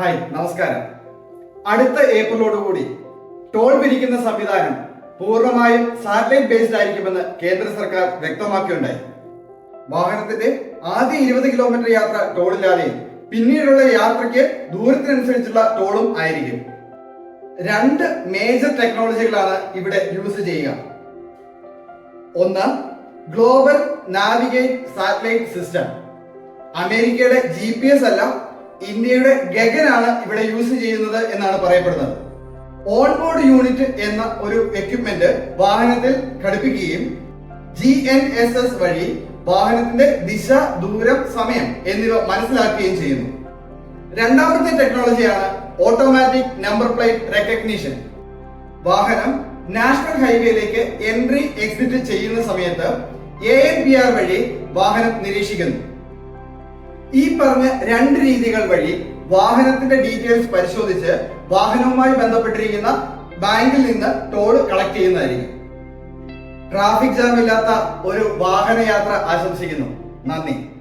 Hi നമസ്കാരം. അടുത്ത ഏപ്രിലോടുകൂടി toll പിരിക്കുന്ന സംവിധാനം പൂർണമായും സാറ്റലൈറ്റ് ബേസ്ഡ് ആയിരിക്കുമെന്ന് കേന്ദ്ര സർക്കാർ വ്യക്തമാക്കിയുണ്ടായി. വാഹനത്തിന്റെ ആദ്യ ഇരുപത് കിലോമീറ്റർ യാത്ര ടോളില്ലാതെയും പിന്നീടുള്ള യാത്രയ്ക്ക് ദൂരത്തിനനുസരിച്ചുള്ള ടോളും ആയിരിക്കും. രണ്ട് മേജർ ടെക്നോളജികളാണ് ഇവിടെ യൂസ് ചെയ്യുക. ഒന്ന് ഗ്ലോബൽ നാവിഗേറ്റ് സാറ്റലൈറ്റ് സിസ്റ്റം അമേരിക്കയുടെ ജി പി എസ് അല്ല ഇന്ത്യയുടെ ഗഗനാണ് ഇവിടെ യൂസ് ചെയ്യുന്നത് എന്നാണ് പറയപ്പെടുന്നത്. ഓൺബോർഡ് യൂണിറ്റ് എന്ന ഒരു എക്യുപ്മെന്റ് വാഹനത്തിൽ ഘടിപ്പിക്കുകയും ജി എൻ എസ് എസ് വഴി വാഹനത്തിന്റെ ദിശ ദൂരം സമയം എന്നിവ മനസ്സിലാക്കുകയും ചെയ്യുന്നു. രണ്ടാമത്തെ ടെക്നോളജിയാണ് ഓട്ടോമാറ്റിക് നമ്പർ പ്ലേറ്റ് റെക്കഗ്നീഷൻ വാഹനം നാഷണൽ ഹൈവേയിലേക്ക് എൻട്രി എക്സിറ്റ് ചെയ്യുന്ന സമയത്ത് എ എൻ പി ആർ വഴി വാഹനം നിരീക്ഷിക്കുന്നു. ഈ പറഞ്ഞ രണ്ട് രീതികൾ വഴി വാഹനത്തിന്റെ ഡീറ്റെയിൽസ് പരിശോധിച്ച് വാഹനവുമായി ബന്ധപ്പെട്ടിരിക്കുന്ന ബാങ്കിൽ നിന്ന് ടോൾ കളക്ട് ചെയ്യുന്നതായിരിക്കും. ട്രാഫിക് ജാം ഇല്ലാത്ത ഒരു വാഹനയാത്ര ആശംസിക്കുന്നു. നന്ദി.